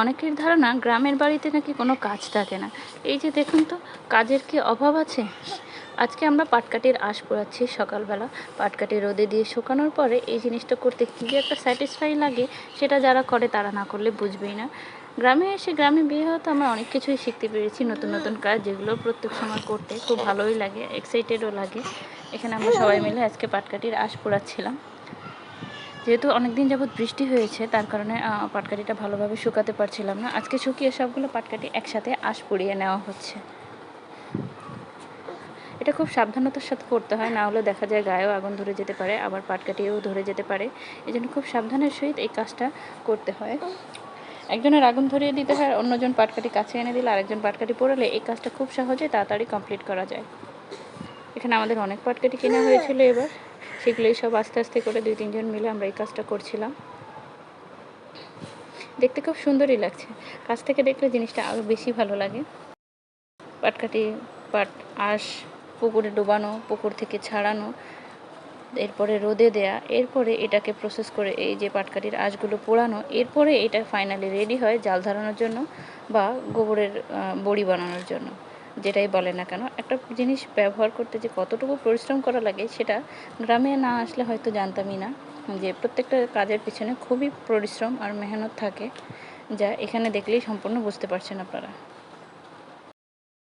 অনেকের ধারণা গ্রামের বাড়িতে নাকি কোনো কাজ থাকে না। এই যে দেখুন তো, কাজের কি অভাব আছে? আজকে আমরা পাটকাঠির আশ পোড়াচ্ছি সকালবেলা। পাটকাঠি রোদে দিয়ে শুকানোর পরে এই জিনিসটা করতে কী যে একটা স্যাটিসফাই লাগে, সেটা যারা করে তারা না করলে বুঝবেই না। গ্রামে এসে গ্রামে বিয়ে হতে আমরা অনেক কিছুই শিখতে পেরেছি, নতুন নতুন কাজ যেগুলো প্রত্যেক সময় করতে খুব ভালোই লাগে এক্সাইটেডও লাগে। এখানে আমরা সবাই মিলে আজকে পাটকাঠির আশ পোড়াচ্ছিলাম। যেহেতু অনেক দিন যাবৎ বৃষ্টি হয়েছে, তার কারণে পাটকাঠিটা ভালোভাবে শুকাতে পারছিলাম না। আজকে শুকিয়ে সবগুলো পাটকাঠি একসাথে আশ পুড়িয়ে নেওয়া হচ্ছে। এটা খুব সাবধানতার সাথে করতে হয়, না হলে দেখা যায় গায়েও আগুন ধরে যেতে পারে, আবার পাটকাঠিও ধরে যেতে পারে। এই জন্য খুব সাবধানের সহিত এই কাজটা করতে হয়। একজনের আগুন ধরিয়ে দিতে হয়, অন্যজন পাটকাঠি কাছে এনে দিলে আরেকজন পাটকাঠি পোড়ালে এই কাজটা খুব সহজে তাড়াতাড়ি কমপ্লিট করা যায়। এখানে আমাদের অনেক পাটকাঠি কেনা হয়েছিল এবার। সেগুলোই সব আস্তে আস্তে করে দুই তিনজন মিলে আমরা এই কাজটা করছিলাম। দেখতে খুব সুন্দরই লাগছে। কাছ থেকে দেখলে জিনিসটা আরও বেশি ভালো লাগে। পাটকাঠি পাট আঁশ, পুকুরে ডোবানো, পুকুর থেকে ছাড়ানো, এরপরে রোদে দেয়া, এরপরে এটাকে প্রসেস করে এই যে পাটকাঠির আঁশগুলো পোড়ানো, এরপরে এটা ফাইনালি রেডি হয় জাল ধরানোর জন্য বা গোবরের বড়ি বানানোর জন্য। যেটাই বলে না কেন, একটা জিনিস ব্যবহার করতে যে কতটুকু পরিশ্রম করা লাগে সেটা গ্রামে না আসলে হয়তো জানতামই না, যে প্রত্যেকটা কাজের পিছনে খুবই পরিশ্রম আর মেহনত থাকে, যা এখানে দেখলেই সম্পূর্ণ বুঝতে পারছেন আপনারা।